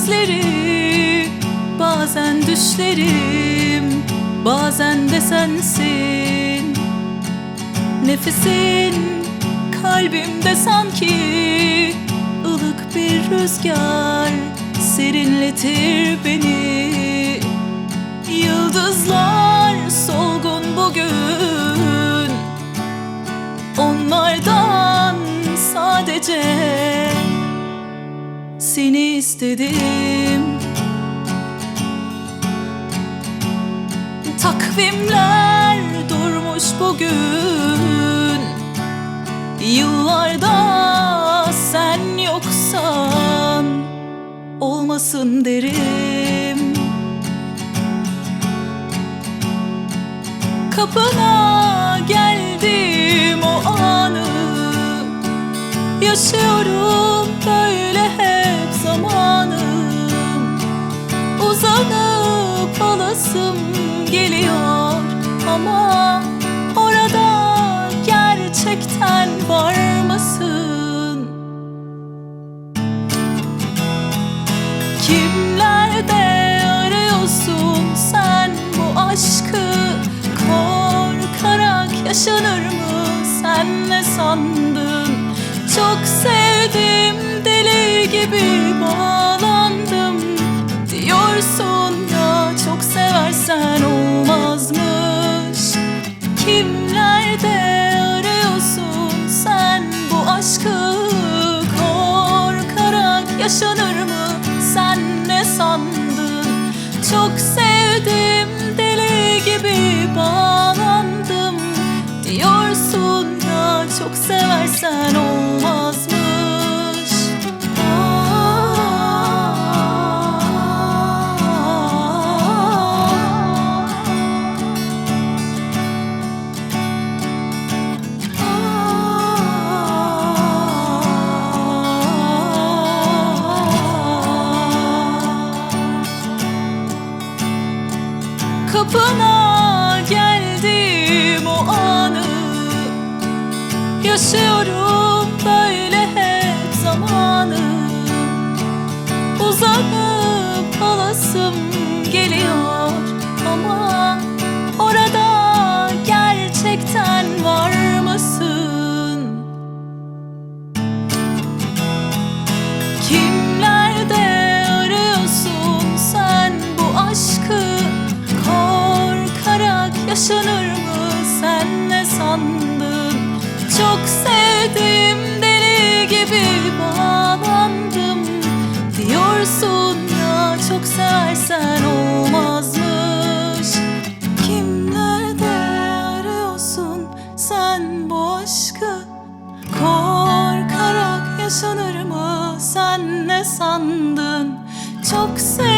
gözleri Bazen düşlerim Bazen de sensin. Nefesin kalbimde sanki ılık bir rüzgar Serinletir beni. Yıldızlar solgun bugün Onlardan sadece seni istedim. Takvimler durmuş bugün. Yıllarda sen yoksan Olmasın derim. Kapına gerçekten var mısın? Kimlerde arıyorsun sen bu aşkı? Korkarak yaşanır mı? Sen ne sandın? Çok sevdim deli gibi bağlandım. Diyorsun ya çok seversen olmazmış. Kimlerde yaşanır mı? Sen ne sandın? Çok sevdim deli gibi bağlandım. Diyorsun ya çok seversen olmazmış Kapına geldim o anı Yaşıyorum böyle hep zamanı Uzanıp alasım geliyor ama Orada gerçekten var mısın? Kimlerde yaşanır mı sen ne sandın? Çok sevdim